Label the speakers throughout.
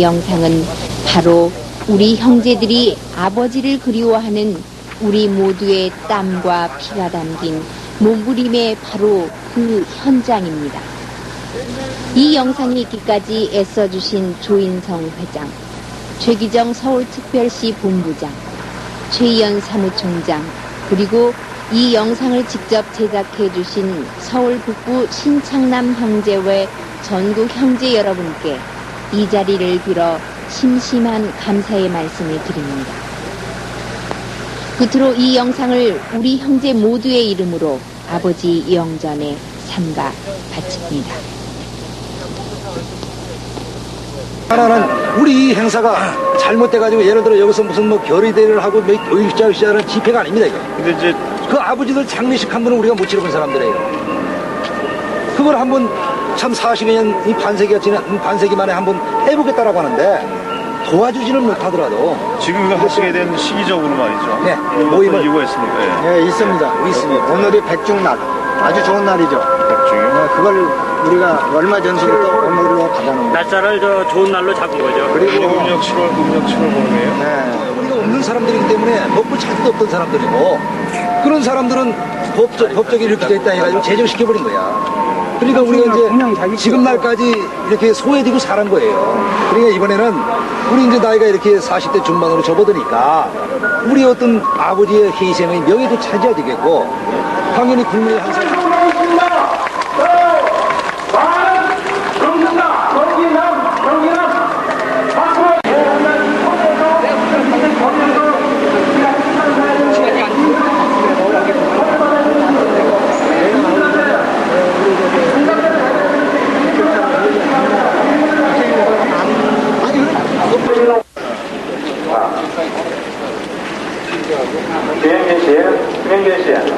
Speaker 1: 영상은 바로 우리 형제들이 아버지를 그리워하는 우리 모두의 땀과 피가 담긴 몸부림의 바로 그 현장입니다. 이 영상이 있기까지 애써주신 조인성 회장, 최기정 서울특별시 본부장, 최희연 사무총장, 그리고 이 영상을 직접 제작해 주신 서울 북부 신창남 형제회 전국 형제 여러분께 이 자리를 빌어 심심한 감사의 말씀을 드립니다. 끝으로 이 영상을 우리 형제 모두의 이름으로 아버지 영전에 삼가 바칩니다.
Speaker 2: 하나는 우리 이 행사가 잘못돼가지고 예를 들어 여기서 무슨 뭐 결의대회를 하고 뭐 교육자 시하는 집회가 아닙니다 이거.
Speaker 3: 근데 이제
Speaker 2: 그 아버지들 장례식 한 번은 우리가 못 치러본 사람들이에요. 그걸 한번 참 40여 년, 이 반세기가 지난, 이 반세기 만에 한번 해보겠다라고 하는데 도와주지는 못하더라도
Speaker 3: 지금 이거 하시게 된 시기적으로 말이죠.
Speaker 2: 네, 모임을-
Speaker 3: 이유가 있습니까? 예.
Speaker 4: 예, 있습니다.
Speaker 2: 있습니다.
Speaker 4: 오늘이 백중날. 아주 좋은 날이죠.
Speaker 3: 백중이요.
Speaker 4: 네, 그걸 우리가 얼마 전부터 오늘로 받아놓은.
Speaker 5: 날짜를 저 좋은 날로 잡은 거죠.
Speaker 3: 그리고 음력 7월, 음력 7월 보름이에요.
Speaker 4: 네.
Speaker 2: 우리가 없는 사람들이기 때문에 먹고 자기도 없던 사람들이고 그런 사람들은 법적, 법적이 이렇게 돼 있다 해가지고 제정시켜버린 거야. 그러니까 우리가 이제 지금 날까지 이렇게 소외되고 살은 거예요. 그러니까 이번에는 우리 이제 나이가 이렇게 40대 중반으로 접어드니까 우리 어떤 아버지의 희생의 명예도 차지해야 되겠고 당연히 국민의 한 사람
Speaker 6: చేసేయాలి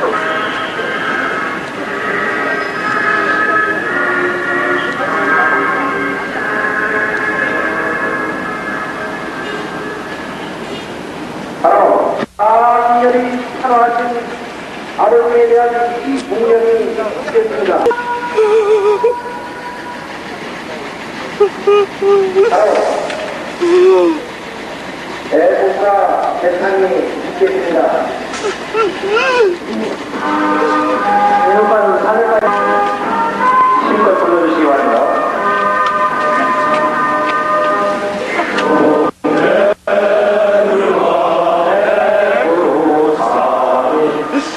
Speaker 6: 로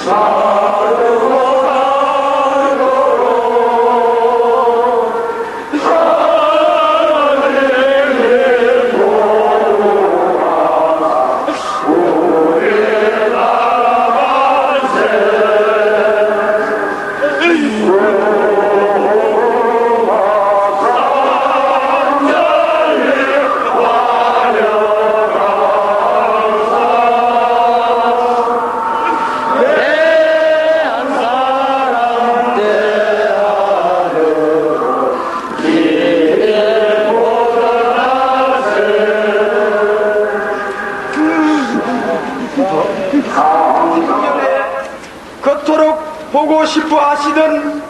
Speaker 7: 그 싶어 하시던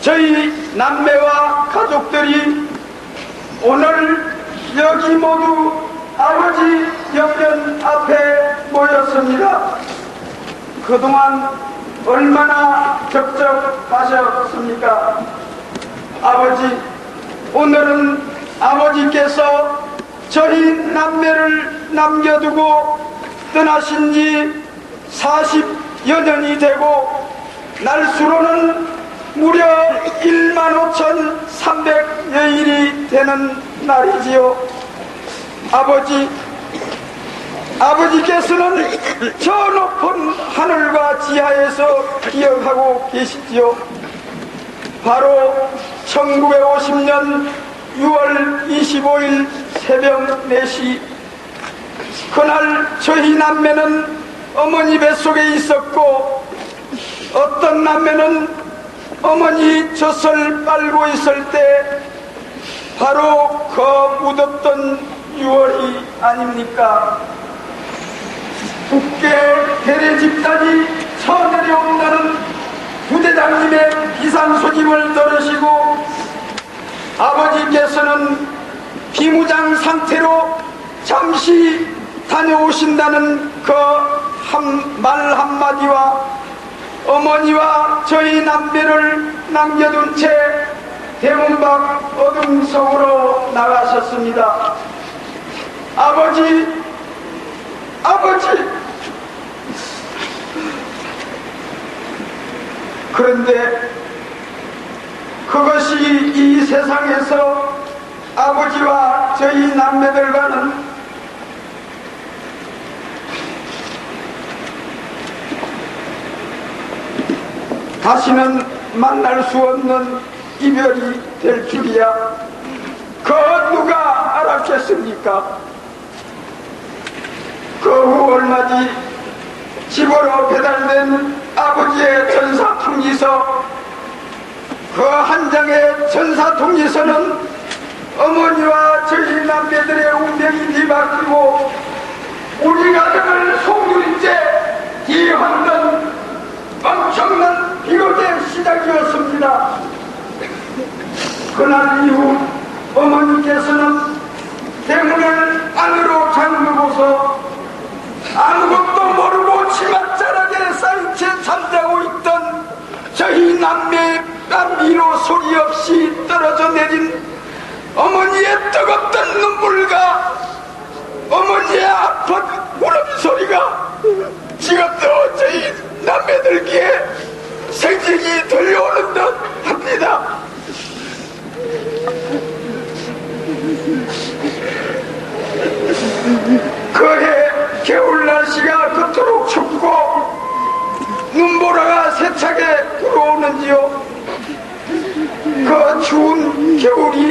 Speaker 7: 저희 남매와 가족들이 오늘 여기 모두 아버지 영전 앞에 모였습니다. 그동안 얼마나 적적하셨습니까? 아버지, 오늘은 아버지께서 저희 남매를 남겨두고 떠나신 지 40여 년이 되고 날수로는 무려 1만 5,300여일이 되는 날이지요. 아버지, 아버지께서는 저 높은 하늘과 지하에서 기억하고 계시지요. 바로 1950년 6월 25일 새벽 4시 그날 저희 남매는 어머니 뱃속에 있었고 어떤 남매는 어머니 젖을 빨고 있을 때 바로 그 묻었던 6월이 아닙니까? 국계 대례 집단이 쳐내려온다는 부대장님의 비상 소집을 들으시고 아버지께서는 비무장 상태로 잠시 다녀오신다는 그 말 한마디와 어머니와 저희 남배를 남겨둔 채 대문 밖 어둠 속으로 나가셨습니다. 아버지, 아버지! 그런데 그것이 이 세상에서 아버지와 저희 남매들과는 다시는 만날 수 없는 이별이 될 줄이야. 그 누가 알았겠습니까? 그 후 얼마 뒤 집으로 배달된 아버지의 전사 통지서 그 한 장의 전사 통지서는 어머니와 저희 남매들의 운명이 뒤바뀌고 우리 가정을 송두리째 뒤흔든 엄청난 비극의 시작이었습니다. 그날 이후 어머니께서는 대문을 안으로 잠그고서 아무것도 모르고 치맛자락에 쌓인 채 잠자고 있던 저희 남매의 땀미로 소리 없이 떨어져 내린 어머니의 뜨겁던 눈물과 어머니의 아픈 울음소리가 지금도 저희 남매들 귀에 생생히 들려오는 듯 합니다.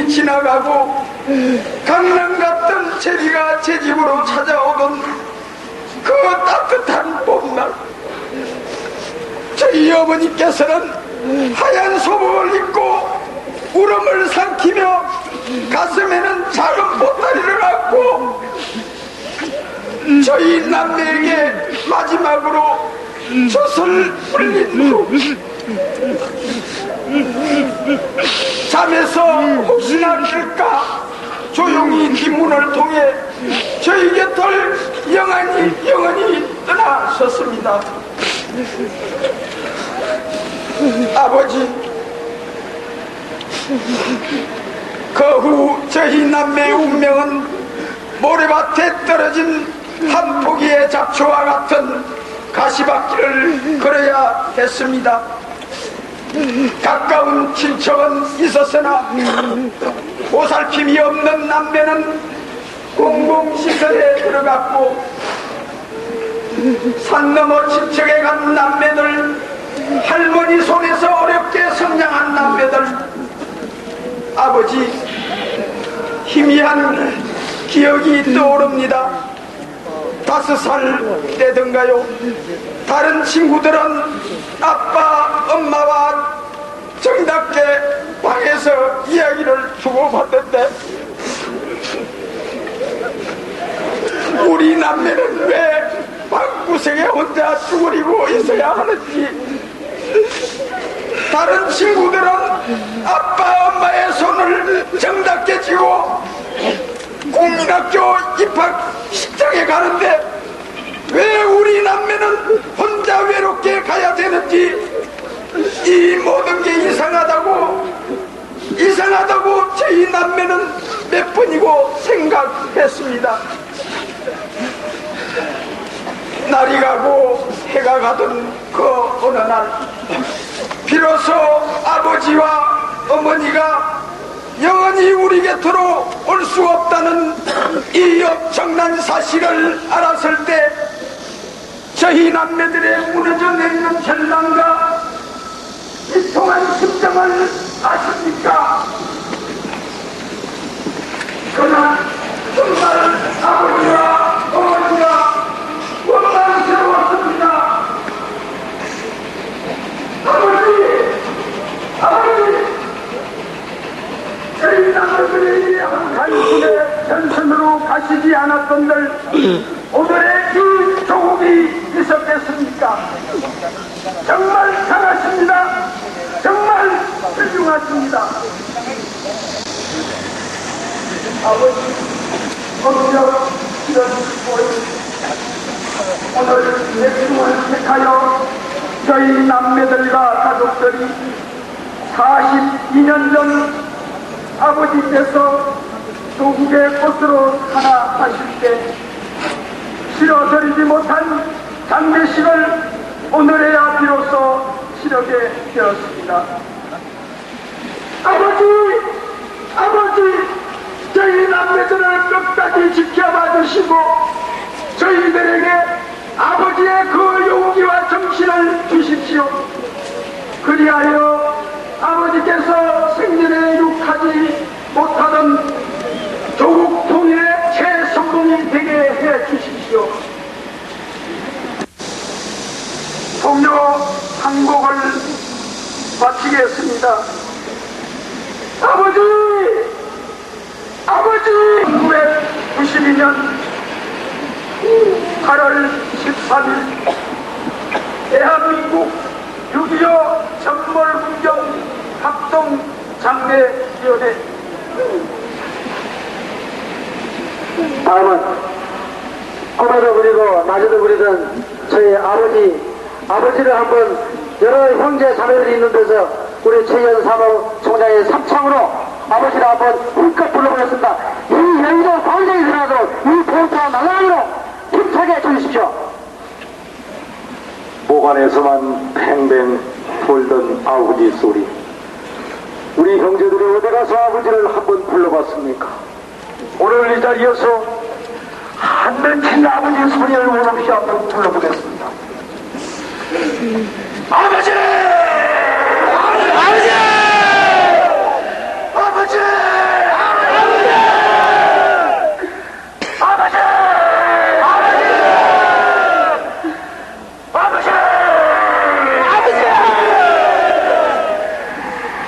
Speaker 7: 지나가고 강남 같던 제리가 제 집으로 찾아오던 그 따뜻한 봄날 저희 어머니께서는 하얀 소복을 입고 울음을 삼키며 가슴에는 작은 보따리를 안고 저희 남매에게 마지막으로 젖을 흘린 후 잠에서 혹시나 깰까 조용히 뒷문을 통해 저희 곁을 영원히 영원히 떠나셨습니다. 아버지 그 후 저희 남매의 운명은 모래밭에 떨어진 한 포기의 잡초와 같은 가시밭길을 걸어야 했습니다. 가까운 친척은 있었으나 보살핌이 없는 남매는 공공시설에 들어갔고 산 너머 친척에 간 남매들 할머니 손에서 어렵게 성장한 남매들 아버지 희미한 기억이 떠오릅니다 다섯 살 때든가요? 다른 친구들은 아빠 엄마와 정답게 방에서 이야기를 주고받는데 우리 남매는 왜 방구석에 혼자 쭈그리고 있어야 하는지. 다른 친구들은 아빠 엄마의 손을 정답게 쥐고 국민학교 입학 식장에 가는데 왜 우리 남매는 혼자 외롭게 가야 되는지 이 모든 게 이상하다고 이 저희 남매는 몇 번이고 생각했습니다. 날이 가고 해가 가던 그 어느 날 비로소 아버지와 어머니가 영원히 우리 곁으로 올 수 없다는 이 엄청난 사실을 알았을 때 저희 남매들의 무너져 내리는 절망과 비통한 심정을 아십니까? 그러나 정말 아버지와 어머니가 원망스러웠습니다. 아버지! 아버지! 저희 한순의 전선으로 가시지 않았던들 오늘의 그 조국이 있었겠습니까? 정말 강하십니다. 정말 훌륭하십니다. 아버지, 어머니여 이런 오늘 예수를 택하여 저희 남매들과 가족들이 42년 전 아버지께서 조국의 꽃으로 하나 하실 때 치러드리지 못한 장례식을 오늘에야 비로소 치르게 되었습니다. 아버지! 아버지! 저희 남매들을 끝까지 지켜봐 주시고 저희들에게 아버지의 그 용기와 정신을 주십시오. 그리하여 아버지께서 생전에 육하지 못하던 조국 통일의 최성공이 되게 해 주십시오. 동료 한 곡을 마치겠습니다. 아버지! 아버지! 1992년 8월 13일 대한민국 6.25 전몰군경 합동 장례위원회
Speaker 8: 다음은 꿈에도 그리고 낮에도 그리던 저희 아버지, 아버지를 한번 여러 형제 자매들이 있는 데서 우리 최현 사무 총장의 삼창으로 아버지를 한번 훌쩍 불러보겠습니다. 이 여의도 광장에 일어나도록 이 봉사 날라가기로 힘차게 해주십시오.
Speaker 6: 보관에서만 팽팽 돌던 아버지 소리. 우리 형제들이 어디 가서 아버지를 한번 불러봤습니까? 오늘 이 자리에서 한 맺힌 아버지 소리를 원없이 한번 불러보겠습니다. 아버지! 아버지! 아버지! 아버지! 아버지!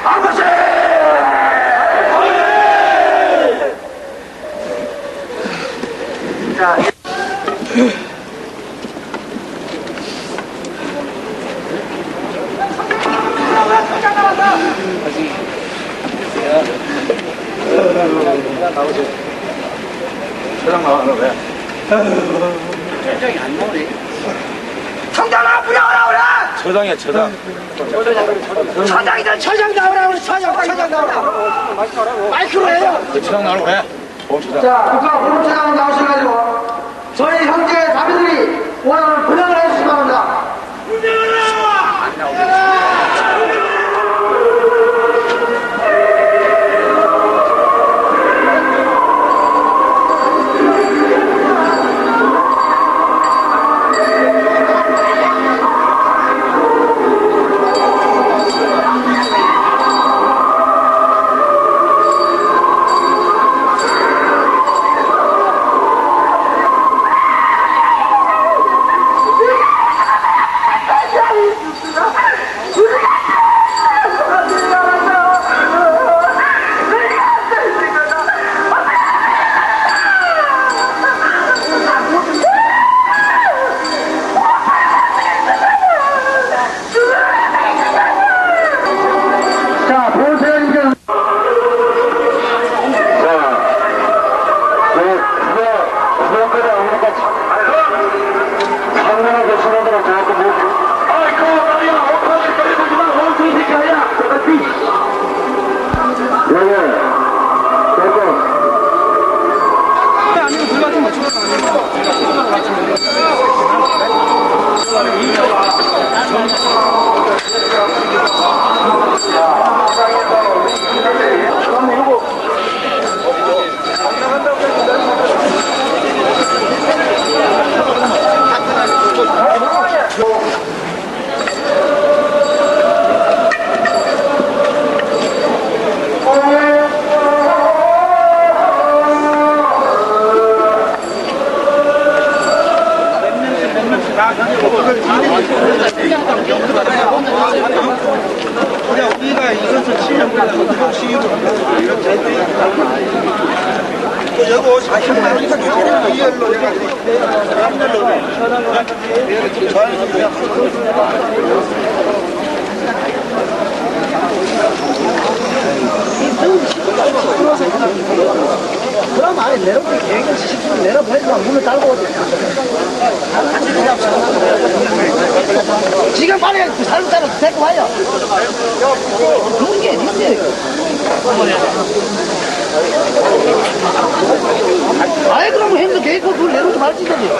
Speaker 6: 아버지!
Speaker 7: 청장 앞으로 나오라!
Speaker 3: 처장이야, 처장.
Speaker 7: 처장이다 처장 나오라 그래 처장 처장 나오라 마이크로 해요
Speaker 3: 처장 나오라고 해.
Speaker 8: 자, 국가 보훈처장 나오셔가지고 저희 형제 자매들이 오늘 분양을 해주시기 바랍니다. 자,
Speaker 6: 우리가 이것을 7년 만에 시위를 또 여기 40만 원이니까 괜찮아요. 이열로 해가지고 이열로
Speaker 4: 그럼 아니 내려보니 계획을 시키면 내려보내지만 문을 닫고 지금 빨리 살고 따라 데리고 와요. 그런 게 있어요 아예 그러면 행정 계획을 내놓지 말지 되지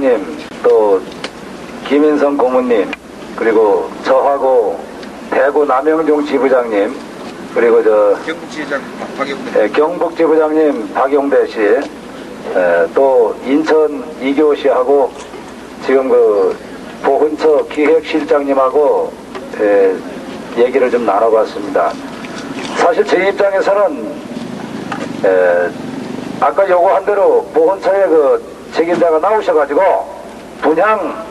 Speaker 6: 부장님 또 김인성 고문님 그리고 저하고 대구 남영종 지부장님 그리고 저 예, 경북지부장님 박용대 씨, 예, 또 인천 이교 씨하고 지금 그 보훈처 기획실장님하고 예, 얘기를 좀 나눠봤습니다. 사실 제 입장에서는 예, 아까 요구한 대로 보훈처의 그 책임자가 나오셔가지고 분양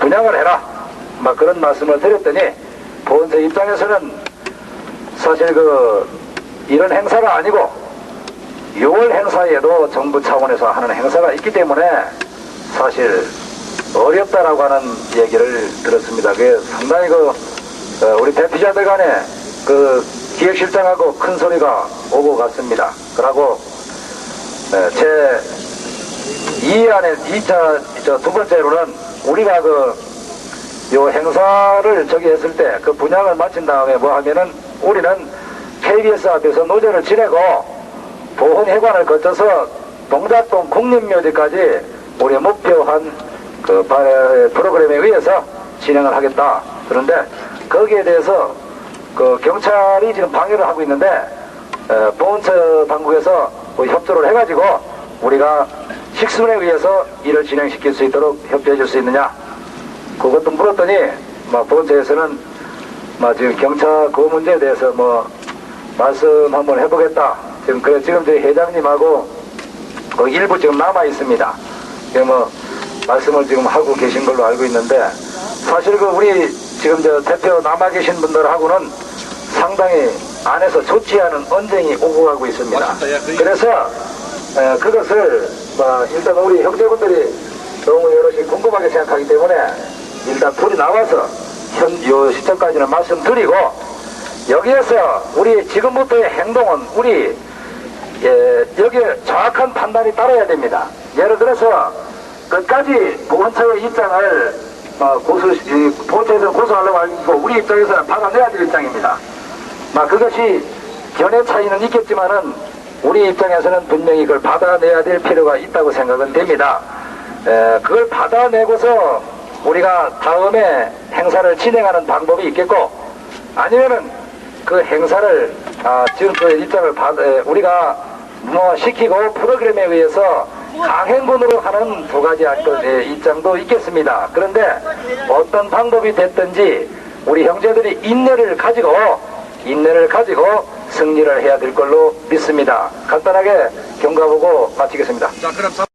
Speaker 6: 분양을 해라 막 그런 말씀을 드렸더니 보훈처 입장에서는 사실 그 이런 행사가 아니고 6월 행사에도 정부 차원에서 하는 행사가 있기 때문에 사실 어렵다라고 하는 얘기를 들었습니다. 그게 상당히 그 어, 우리 대피자들 간에 그 기획실장하고 큰 소리가 오고 갔습니다. 그러고 에, 제 2위 안에 2차 저 두 번째로는 우리가 그 요 행사를 저기 했을 때 그 분양을 마친 다음에 뭐 하면은 우리는 KBS 앞에서 노조를 지내고 보훈회관을 거쳐서 동작동 국립묘지까지 우리 목표한 그 바- 프로그램에 의해서 진행을 하겠다. 그런데 거기에 대해서 그 경찰이 지금 방해를 하고 있는데 에, 보훈처 당국에서 뭐 협조를 해가지고 우리가 식순에 의해서 일을 진행시킬 수 있도록 협조해 줄 수 있느냐 그것도 물었더니 뭐 보훈처에서는 뭐 지금 경찰 그 문제에 대해서 뭐 말씀 한번 해보겠다. 지금 그래 지금 저희 회장님하고 그 일부 지금 남아 있습니다. 지금 뭐 말씀을 지금 하고 계신 걸로 알고 있는데 사실 그 우리 지금 저 대표 남아 계신 분들하고는 상당히 안에서 좋지 않은 언쟁이 오고 가고 있습니다. 그래서 에, 그것을 뭐 일단 우리 형제분들이 너무 여럿이 궁금하게 생각하기 때문에 일단 둘이 나와서 현, 요 시점까지는 말씀드리고 여기에서 우리 지금부터의 행동은 우리 예, 여기에 정확한 판단이 따라야 됩니다. 예를 들어서 끝까지 보훈처의 입장을 어, 이, 보훈처에서 고소하려고 하고 우리 입장에서는 받아내야 될 입장입니다. 막 그것이 견해 차이는 있겠지만은 우리 입장에서는 분명히 그걸 받아내야 될 필요가 있다고 생각은 됩니다. 에, 그걸 받아내고서 우리가 다음에 행사를 진행하는 방법이 있겠고 아니면은 그 행사를 아, 지금 그 입장을 받, 에, 우리가 뭐 시키고 프로그램에 의해서 강행군으로 하는 두 가지 입장도 있겠습니다. 그런데 어떤 방법이 됐든지 우리 형제들이 인내를 가지고 인내를 가지고 승리를 해야 될 걸로 믿습니다. 간단하게 경과보고 마치겠습니다.
Speaker 2: 자 그럼